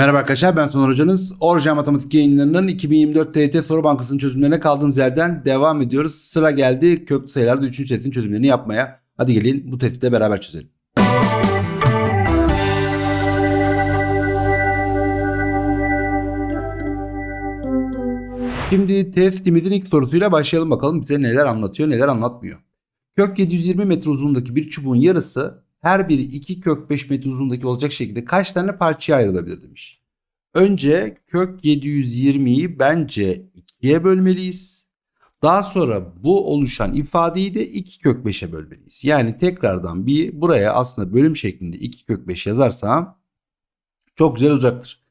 Merhaba arkadaşlar ben Soner Hocanız. Orja Matematik yayınlarının 2024 TYT Soru Bankası'nın çözümlerine kaldığımız yerden devam ediyoruz. Sıra geldi köklü sayılarda 3. testin çözümlerini yapmaya. Hadi gelin bu testi de beraber çözelim. Şimdi testimizin ilk sorusuyla başlayalım bakalım bize neler anlatıyor neler anlatmıyor. Kök 720 metre uzunluğundaki bir çubuğun yarısı her biri 2 kök 5 metre uzunluğundaki olacak şekilde kaç tane parçaya ayrılabilir demiş. Önce kök 720'yi bence 2'ye bölmeliyiz. Daha sonra bu oluşan ifadeyi de 2 kök 5'e bölmeliyiz. Yani tekrardan bir buraya aslında bölüm şeklinde 2 kök 5 yazarsam çok güzel olacaktır.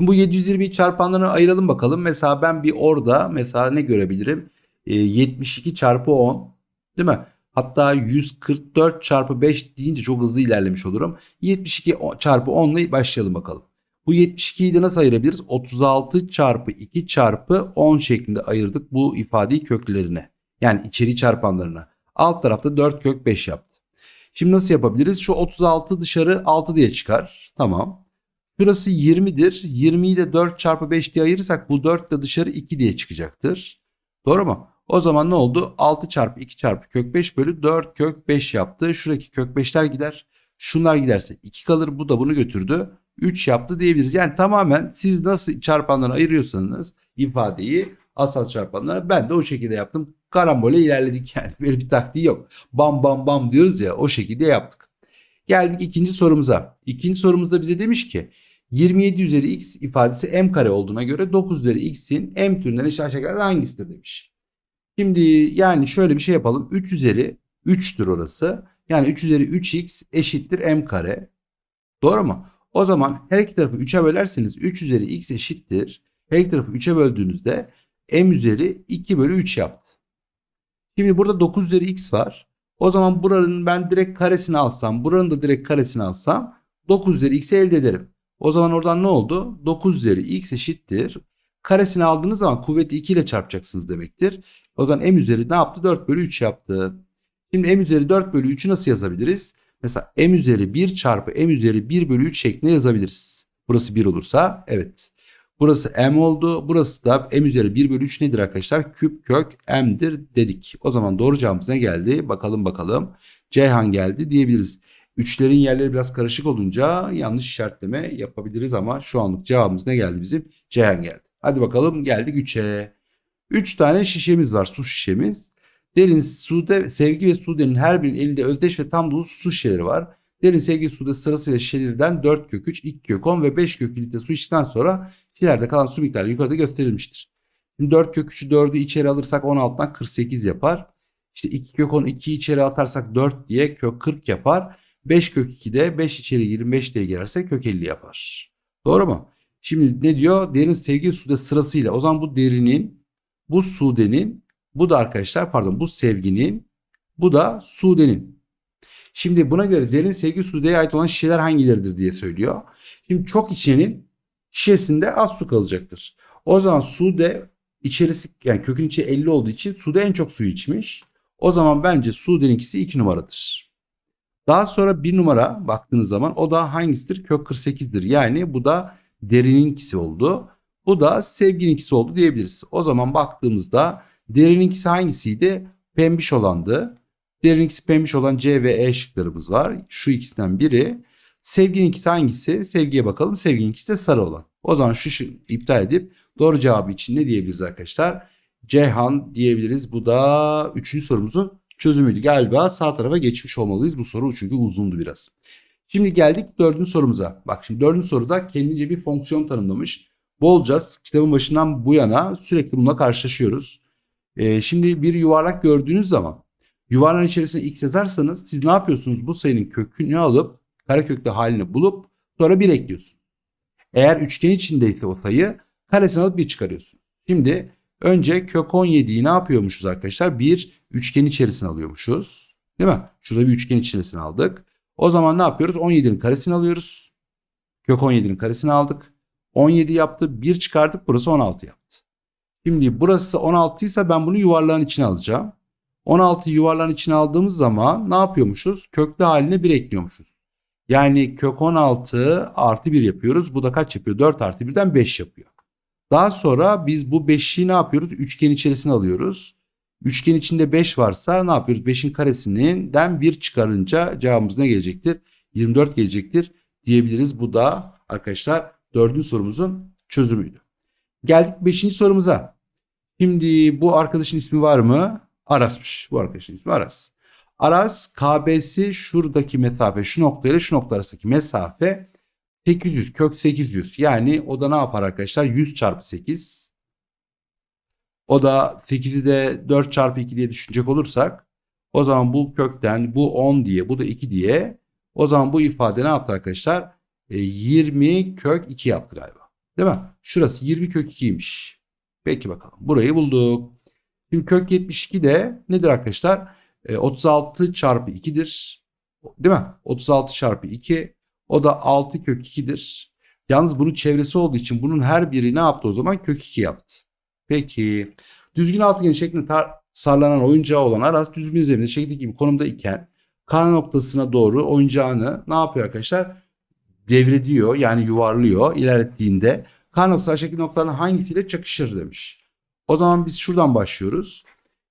Bu 720'yi çarpanlarına ayıralım bakalım. Mesela ben bir orada mesela ne görebilirim? Ee, 72 çarpı 10 değil mi? Hatta 144 çarpı 5 deyince çok hızlı ilerlemiş olurum. 72 çarpı 10 ile başlayalım bakalım. Bu 72'yi de nasıl ayırabiliriz? 36 çarpı 2 çarpı 10 şeklinde ayırdık bu ifadeyi köklerine. Yani içeri çarpanlarına. Alt tarafta 4 kök 5 yaptı. Şimdi nasıl yapabiliriz? Şu 36 dışarı 6 diye çıkar. Tamam. Şurası 20'dir. 20'yi de 4 çarpı 5 diye ayırırsak bu 4 de dışarı 2 diye çıkacaktır. Doğru mu? O zaman ne oldu? 6 çarpı 2 çarpı kök 5 bölü 4 kök 5 yaptı. Şuradaki kök 5'ler gider. Şunlar giderse 2 kalır. Bu da bunu götürdü. 3 yaptı diyebiliriz. Yani tamamen siz nasıl çarpanları ayırıyorsanız ifadeyi asal çarpanlara ben de o şekilde yaptım. Karambole ilerledik yani. Böyle bir taktiği yok. Bam bam bam diyoruz ya o şekilde yaptık. Geldik ikinci sorumuza. İkinci sorumuzda bize demiş ki 27 üzeri x ifadesi m kare olduğuna göre 9 üzeri x'in m türünden eşit aşağıdakilerden hangisidir demiş. Şimdi yani şöyle bir şey yapalım. 3 üzeri 3'tür orası. Yani 3 üzeri 3x eşittir m kare. Doğru mu? O zaman her iki tarafı 3'e bölerseniz 3 üzeri x eşittir. Her iki tarafı 3'e böldüğünüzde m üzeri 2 bölü 3 yaptı. Şimdi burada 9 üzeri x var. O zaman buranın ben direkt karesini alsam, buranın da direkt karesini alsam 9 üzeri x'i elde ederim. O zaman oradan ne oldu? 9 üzeri x eşittir. Karesini aldığınız zaman kuvveti 2 ile çarpacaksınız demektir. O zaman m üzeri ne yaptı? 4 bölü 3 yaptı. Şimdi m üzeri 4 bölü 3'ü nasıl yazabiliriz? Mesela m üzeri 1 çarpı m üzeri 1 bölü 3 şeklinde yazabiliriz. Burası 1 olursa evet. Burası m oldu. Burası da m üzeri 1 bölü 3 nedir arkadaşlar? Küp kök m'dir dedik. O zaman doğru cevabımız ne geldi? Bakalım bakalım. Ceyhan geldi diyebiliriz. Üçlerin yerleri biraz karışık olunca yanlış işaretleme yapabiliriz ama şu anlık cevabımız ne geldi bizim? Ceyhan geldi. Hadi bakalım geldik 3'e. 3 tane şişemiz var su şişemiz. Derin sude sevgi ve sudenin her birinin elinde özdeş ve tam dolu su şişeleri var. Derin sevgi sude sırasıyla şişelerden 4 kök 3, 2 kök 10 ve 5 kök litre su içtikten sonra şişelerde kalan su miktarı yukarıda gösterilmiştir. Şimdi 4 kök 3'ü 4'ü içeri alırsak 16'dan 48 yapar. İşte 2 kök 10 2'yi içeri atarsak 4 diye kök 40 yapar. 5 kök 2'de 5 içeri 25 diye girerse kök 50 yapar. Doğru mu? Şimdi ne diyor? Derin sevgi sude sırasıyla. O zaman bu derinin, bu sudenin, bu da arkadaşlar pardon bu sevginin, bu da sudenin. Şimdi buna göre derin sevgi sudeye ait olan şişeler hangileridir diye söylüyor. Şimdi çok içenin şişesinde az su kalacaktır. O zaman sude içerisi yani kökün içi 50 olduğu için sude en çok suyu içmiş. O zaman bence sudeninkisi 2 numaradır. Daha sonra bir numara baktığınız zaman o da hangisidir? Kök 48'dir. Yani bu da derininkisi oldu. Bu da sevgininkisi oldu diyebiliriz. O zaman baktığımızda derininkisi hangisiydi? Pembiş olandı. Derininkisi pembiş olan C ve E şıklarımız var. Şu ikisinden biri. Sevgininkisi hangisi? Sevgiye bakalım. Sevgininkisi de sarı olan. O zaman şu şık iptal edip doğru cevabı için ne diyebiliriz arkadaşlar? Ceyhan diyebiliriz. Bu da üçüncü sorumuzun çözümüydü. Galiba sağ tarafa geçmiş olmalıyız. Bu soru çünkü uzundu biraz. Şimdi geldik dördüncü sorumuza. Bak şimdi dördüncü soruda kendince bir fonksiyon tanımlamış. Bolca kitabın başından bu yana sürekli bununla karşılaşıyoruz. Ee, şimdi bir yuvarlak gördüğünüz zaman yuvarlağın içerisine x yazarsanız siz ne yapıyorsunuz? Bu sayının kökünü alıp karekökte halini bulup sonra 1 ekliyorsunuz. Eğer üçgen içindeyse o sayı karesini alıp 1 çıkarıyorsun. Şimdi önce kök 17'yi ne yapıyormuşuz arkadaşlar? Bir üçgen içerisine alıyormuşuz. Değil mi? Şurada bir üçgen içerisine aldık. O zaman ne yapıyoruz? 17'nin karesini alıyoruz. Kök 17'nin karesini aldık. 17 yaptı. 1 çıkardık. Burası 16 yaptı. Şimdi burası 16 ise ben bunu yuvarlağın içine alacağım. 16 yuvarlağın içine aldığımız zaman ne yapıyormuşuz? Köklü haline 1 ekliyormuşuz. Yani kök 16 artı 1 yapıyoruz. Bu da kaç yapıyor? 4 artı 1'den 5 yapıyor. Daha sonra biz bu 5'i ne yapıyoruz? Üçgen içerisine alıyoruz. Üçgen içinde 5 varsa ne yapıyoruz? 5'in karesinden 1 çıkarınca cevabımız ne gelecektir? 24 gelecektir diyebiliriz. Bu da arkadaşlar dördüncü sorumuzun çözümüydü. Geldik 5. sorumuza. Şimdi bu arkadaşın ismi var mı? Aras'mış. Bu arkadaşın ismi Aras. Aras KB'si şuradaki mesafe şu noktayla şu nokta arasındaki mesafe 800 kök 800 yani o da ne yapar arkadaşlar 100 çarpı 8 o da 8'i de 4 çarpı 2 diye düşünecek olursak o zaman bu kökten bu 10 diye bu da 2 diye o zaman bu ifade ne yaptı arkadaşlar? E, 20 kök 2 yaptı galiba. Değil mi? Şurası 20 kök 2'ymiş. Peki bakalım. Burayı bulduk. Şimdi kök 72 de nedir arkadaşlar? E, 36 çarpı 2'dir. Değil mi? 36 çarpı 2. O da 6 kök 2'dir. Yalnız bunun çevresi olduğu için bunun her biri ne yaptı o zaman? Kök 2 yaptı. Peki. Düzgün altıgen şeklinde sarlanan oyuncağı olan Aras düzgün zeminde şekildeki gibi konumda iken K noktasına doğru oyuncağını ne yapıyor arkadaşlar? Devrediyor yani yuvarlıyor ilerlettiğinde K noktası aşağıdaki noktaların hangisiyle çakışır demiş. O zaman biz şuradan başlıyoruz.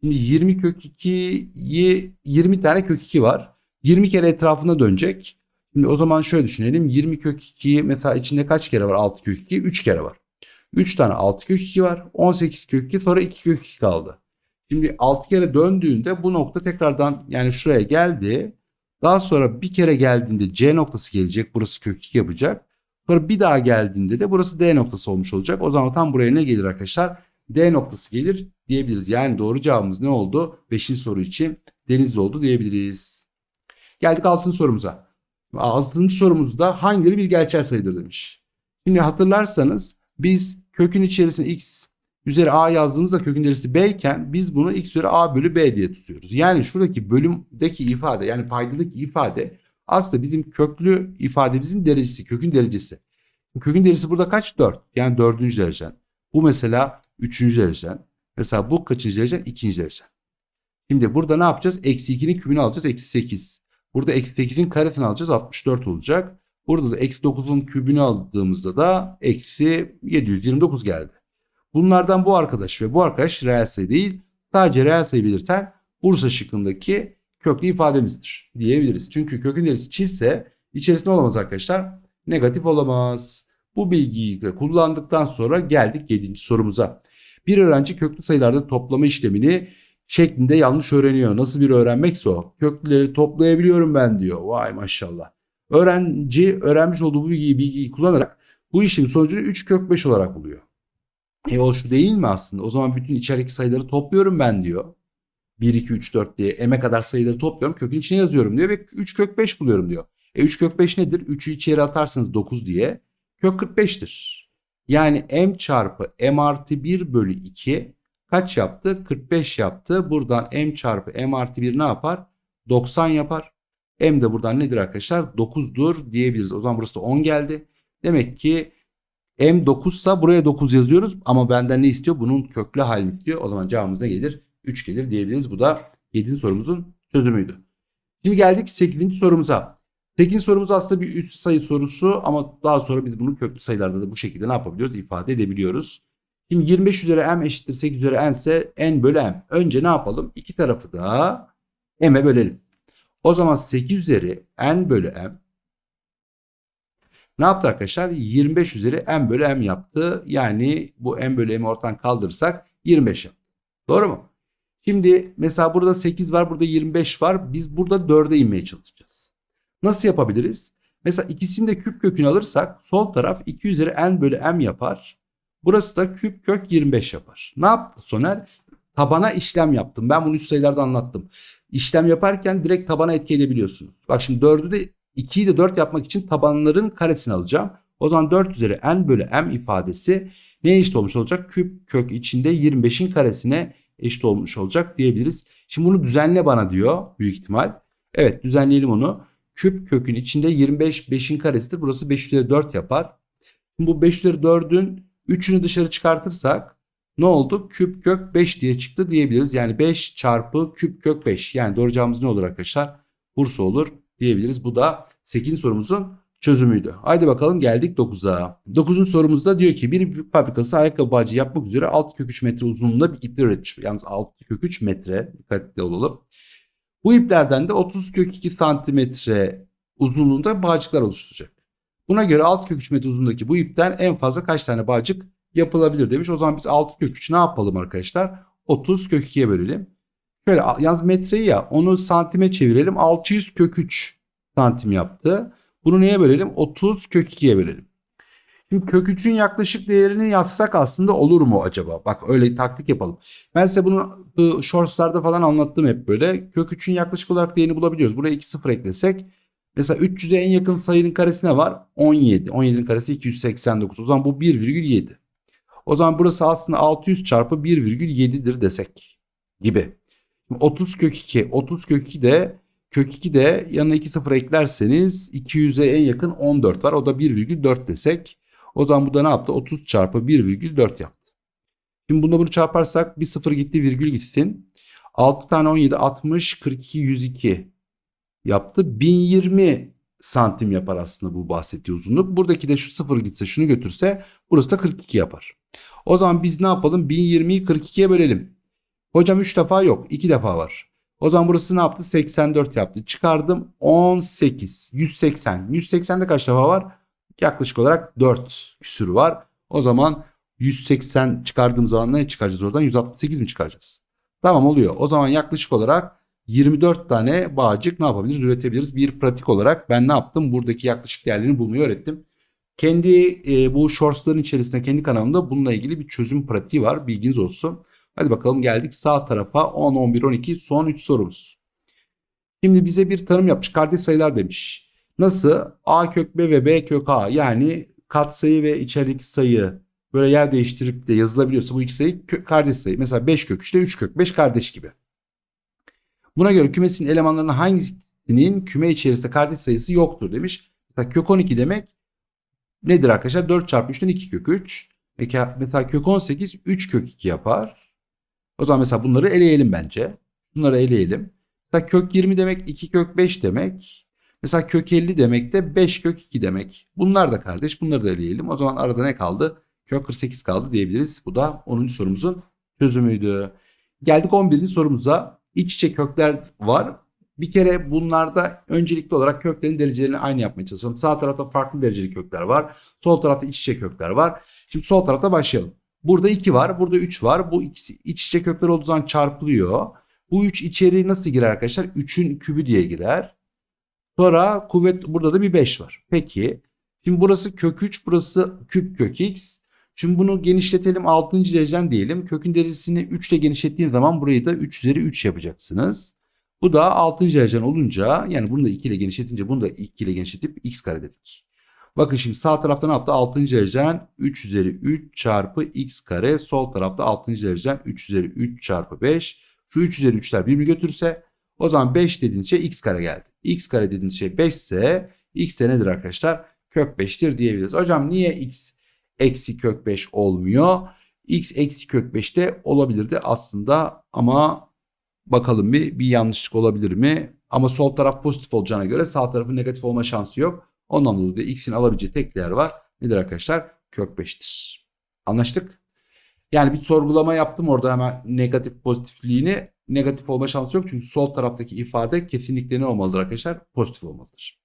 Şimdi 20 kök 2'yi 20 tane kök 2 var. 20 kere etrafına dönecek. Şimdi o zaman şöyle düşünelim. 20 kök 2 mesela içinde kaç kere var 6 kök 2? 3 kere var. 3 tane 6 kök 2 var. 18 kök 2 sonra 2 kök 2 kaldı. Şimdi 6 kere döndüğünde bu nokta tekrardan yani şuraya geldi. Daha sonra bir kere geldiğinde C noktası gelecek. Burası kök 2 yapacak. Sonra bir daha geldiğinde de burası D noktası olmuş olacak. O zaman tam buraya ne gelir arkadaşlar? D noktası gelir diyebiliriz. Yani doğru cevabımız ne oldu? 5. soru için Denizli oldu diyebiliriz. Geldik 6. sorumuza. 6. sorumuzda hangileri bir gerçel sayıdır demiş. Şimdi hatırlarsanız biz kökün içerisine x üzeri a yazdığımızda kökün derisi b iken biz bunu x üzeri a bölü b diye tutuyoruz. Yani şuradaki bölümdeki ifade yani paydadaki ifade aslında bizim köklü ifademizin derecesi, kökün derecesi. Kökün derecesi burada kaç? 4. Yani dördüncü derecen. Bu mesela üçüncü derecen. Mesela bu kaçıncı derecen? İkinci derecen. Şimdi burada ne yapacağız? Eksi 2'nin kübünü alacağız. Eksi 8. Burada eksi 8'in karesini alacağız. 64 olacak. Burada da eksi 9'un kübünü aldığımızda da eksi 729 geldi. Bunlardan bu arkadaş ve bu arkadaş reel sayı değil. Sadece reel sayı belirten Bursa şıkkındaki köklü ifademizdir diyebiliriz. Çünkü kökün derisi çiftse içerisinde olamaz arkadaşlar. Negatif olamaz. Bu bilgiyi de kullandıktan sonra geldik 7. sorumuza. Bir öğrenci köklü sayılarda toplama işlemini şeklinde yanlış öğreniyor. Nasıl bir öğrenmekse o. Köklüleri toplayabiliyorum ben diyor. Vay maşallah. Öğrenci öğrenmiş olduğu bu bilgiyi, bilgiyi kullanarak bu işlemin sonucunu 3 kök 5 olarak buluyor. E o şu değil mi aslında? O zaman bütün içerideki sayıları topluyorum ben diyor. 1, 2, 3, 4 diye m'e kadar sayıları topluyorum. Kökün içine yazıyorum diyor ve 3 kök 5 buluyorum diyor. E 3 kök 5 nedir? 3'ü içeri atarsanız 9 diye. Kök 45'tir. Yani m çarpı m artı 1 bölü 2 kaç yaptı? 45 yaptı. Buradan m çarpı m artı 1 ne yapar? 90 yapar. M de buradan nedir arkadaşlar? 9'dur diyebiliriz. O zaman burası da 10 geldi. Demek ki M 9 ise buraya 9 yazıyoruz ama benden ne istiyor? Bunun köklü halini istiyor. O zaman cevabımız ne gelir? 3 gelir diyebiliriz. Bu da 7. sorumuzun çözümüydü. Şimdi geldik 8. sorumuza. 8. sorumuz aslında bir üst sayı sorusu ama daha sonra biz bunu köklü sayılarda da bu şekilde ne yapabiliyoruz? İfade edebiliyoruz. Şimdi 25 üzeri m eşittir 8 üzeri n ise n bölü m. Önce ne yapalım? İki tarafı da m'e bölelim. O zaman 8 üzeri n bölü m ne yaptı arkadaşlar? 25 üzeri n bölü m yaptı. Yani bu n bölü m'i ortadan kaldırırsak 25 yaptı. Doğru mu? Şimdi mesela burada 8 var, burada 25 var. Biz burada 4'e inmeye çalışacağız. Nasıl yapabiliriz? Mesela ikisini de küp kökünü alırsak sol taraf 2 üzeri n bölü m yapar. Burası da küp kök 25 yapar. Ne yaptı Soner? Tabana işlem yaptım. Ben bunu üst sayılarda anlattım. İşlem yaparken direkt tabana etki edebiliyorsunuz. Bak şimdi 4'ü de 2'yi de 4 yapmak için tabanların karesini alacağım. O zaman 4 üzeri n bölü m ifadesi neye eşit olmuş olacak? Küp kök içinde 25'in karesine eşit olmuş olacak diyebiliriz. Şimdi bunu düzenle bana diyor büyük ihtimal. Evet düzenleyelim onu. Küp kökün içinde 25 5'in karesidir. Burası 5 üzeri 4 yapar. Şimdi bu 5 üzeri 4'ün 3'ünü dışarı çıkartırsak ne oldu? Küp kök 5 diye çıktı diyebiliriz. Yani 5 çarpı küp kök 5. Yani doğru cevabımız ne olur arkadaşlar? Bursa olur diyebiliriz. Bu da 8. sorumuzun çözümüydü. Haydi bakalım geldik 9'a. 9. sorumuzda diyor ki bir fabrikası ayakkabı bağcı yapmak üzere 6 kök 3 metre uzunluğunda bir ipler üretmiş. Yalnız 6 kök 3 metre dikkatli olalım. Bu iplerden de 30 kök 2 santimetre uzunluğunda bağcıklar oluşturacak. Buna göre 6 kök 3 metre uzunluğundaki bu ipten en fazla kaç tane bağcık yapılabilir demiş. O zaman biz 6 kök 3 ne yapalım arkadaşlar? 30 kök 2'ye bölelim. Şöyle yalnız metreyi ya onu santime çevirelim. 600 kök 3 santim yaptı. Bunu neye bölelim? 30 kök 2'ye bölelim. Şimdi kök 3'ün yaklaşık değerini yazsak aslında olur mu acaba? Bak öyle taktik yapalım. Ben size bunu bu shortslarda falan anlattım hep böyle. Kök 3'ün yaklaşık olarak değerini bulabiliyoruz. Buraya 2 sıfır eklesek. Mesela 300'e en yakın sayının karesi ne var? 17. 17'nin karesi 289. O zaman bu 1,7. O zaman burası aslında 600 çarpı 1,7'dir desek gibi. Şimdi 30 kök 2. 30 kök 2 de kök 2 de yanına 2 sıfır eklerseniz 200'e en yakın 14 var. O da 1,4 desek. O zaman bu da ne yaptı? 30 çarpı 1,4 yaptı. Şimdi bunda bunu çarparsak bir sıfır gitti virgül gitsin. 6 tane 17 60 42 102 yaptı. 1020 santim yapar aslında bu bahsettiği uzunluk. Buradaki de şu sıfır gitse şunu götürse burası da 42 yapar. O zaman biz ne yapalım? 1020'yi 42'ye bölelim. Hocam 3 defa yok 2 defa var. O zaman burası ne yaptı? 84 yaptı. Çıkardım 18. 180. 180'de kaç defa var? Yaklaşık olarak 4 küsür var. O zaman 180 çıkardığım zaman ne çıkaracağız oradan? 168 mi çıkaracağız? Tamam oluyor. O zaman yaklaşık olarak 24 tane bağcık ne yapabiliriz? Üretebiliriz. Bir pratik olarak ben ne yaptım? Buradaki yaklaşık değerlerini bulmayı öğrettim. Kendi e, bu shortsların içerisinde kendi kanalımda bununla ilgili bir çözüm pratiği var. Bilginiz olsun. Hadi bakalım geldik sağ tarafa 10, 11, 12 son 3 sorumuz. Şimdi bize bir tanım yapmış. Kardeş sayılar demiş. Nasıl? A kök B ve B kök A yani katsayı ve içerideki sayı böyle yer değiştirip de yazılabiliyorsa bu iki sayı kardeş sayı. Mesela 5 kök 3'te 3 kök 5 kardeş gibi. Buna göre kümesin elemanlarının hangisinin küme içerisinde kardeş sayısı yoktur demiş. Mesela kök 12 demek nedir arkadaşlar? 4 çarpı 3'ten 2 kök 3. Mesela, kök 18 3 kök 2 yapar. O zaman mesela bunları eleyelim bence. Bunları eleyelim. Mesela kök 20 demek 2 kök 5 demek. Mesela kök 50 demek de 5 kök 2 demek. Bunlar da kardeş. Bunları da eleyelim. O zaman arada ne kaldı? Kök 48 kaldı diyebiliriz. Bu da 10. sorumuzun çözümüydü. Geldik 11. sorumuza. İç içe kökler var. Bir kere bunlarda öncelikli olarak köklerin derecelerini aynı yapmaya çalışıyorum. Sağ tarafta farklı dereceli kökler var. Sol tarafta iç içe kökler var. Şimdi sol tarafta başlayalım. Burada 2 var. Burada 3 var. Bu ikisi iç içe kökler olduğu zaman çarpılıyor. Bu 3 içeriği nasıl girer arkadaşlar? 3'ün kübü diye girer. Sonra kuvvet burada da bir 5 var. Peki. Şimdi burası kök 3 burası küp kök x. Şimdi bunu genişletelim 6. dereceden diyelim. Kökün derecesini 3 ile genişlettiğin zaman burayı da 3 üzeri 3 yapacaksınız. Bu da 6. dereceden olunca yani bunu da 2 ile genişletince bunu da 2 ile genişletip x kare dedik. Bakın şimdi sağ tarafta ne yaptı? 6. dereceden 3 üzeri 3 çarpı x kare. Sol tarafta 6. dereceden 3 üzeri 3 çarpı 5. Şu 3 üzeri 3'ler birbirini götürürse o zaman 5 dediğiniz şey x kare geldi. x kare dediğiniz şey 5 ise x de nedir arkadaşlar? Kök 5'tir diyebiliriz. Hocam niye x eksi kök 5 olmuyor? x eksi kök 5 de olabilirdi aslında ama bakalım bir, bir yanlışlık olabilir mi? Ama sol taraf pozitif olacağına göre sağ tarafın negatif olma şansı yok. Ondan dolayı x'in alabileceği tek değer var. Nedir arkadaşlar? Kök 5'tir. Anlaştık? Yani bir sorgulama yaptım orada hemen negatif pozitifliğini. Negatif olma şansı yok çünkü sol taraftaki ifade kesinlikle ne olmalıdır arkadaşlar? Pozitif olmalıdır.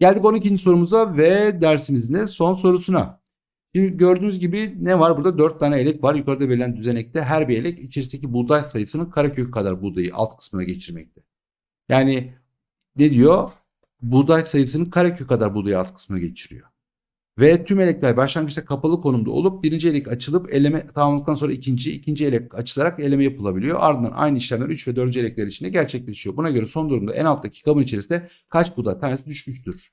Geldik 12. sorumuza ve dersimizin de son sorusuna. Şimdi gördüğünüz gibi ne var? Burada 4 tane elek var. Yukarıda verilen düzenekte her bir elek içerisindeki buğday sayısının karekökü kadar buğdayı alt kısmına geçirmekte. Yani ne diyor? Buğday sayısının karekök kadar buğdayı alt kısmına geçiriyor. Ve tüm elekler başlangıçta kapalı konumda olup birinci elek açılıp eleme tamamladıktan sonra ikinci, ikinci elek açılarak eleme yapılabiliyor. Ardından aynı işlemler 3 ve 4. elekler içinde gerçekleşiyor. Buna göre son durumda en alttaki kabın içerisinde kaç buğday tanesi düşmüştür?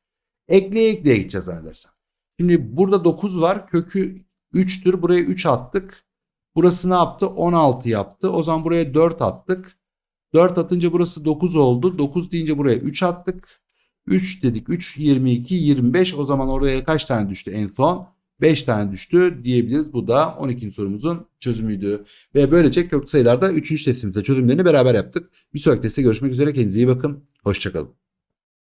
Ekleye ekleye gideceğiz zannedersem. Şimdi burada 9 var. Kökü 3'tür. Buraya 3 attık. Burası ne yaptı? 16 yaptı. O zaman buraya 4 attık. 4 atınca burası 9 oldu. 9 deyince buraya 3 attık. 3 dedik. 3, 22, 25. O zaman oraya kaç tane düştü en son? 5 tane düştü diyebiliriz. Bu da 12. sorumuzun çözümüydü. Ve böylece kök sayılarda 3. testimizde çözümlerini beraber yaptık. Bir sonraki testte görüşmek üzere. Kendinize iyi bakın. Hoşçakalın.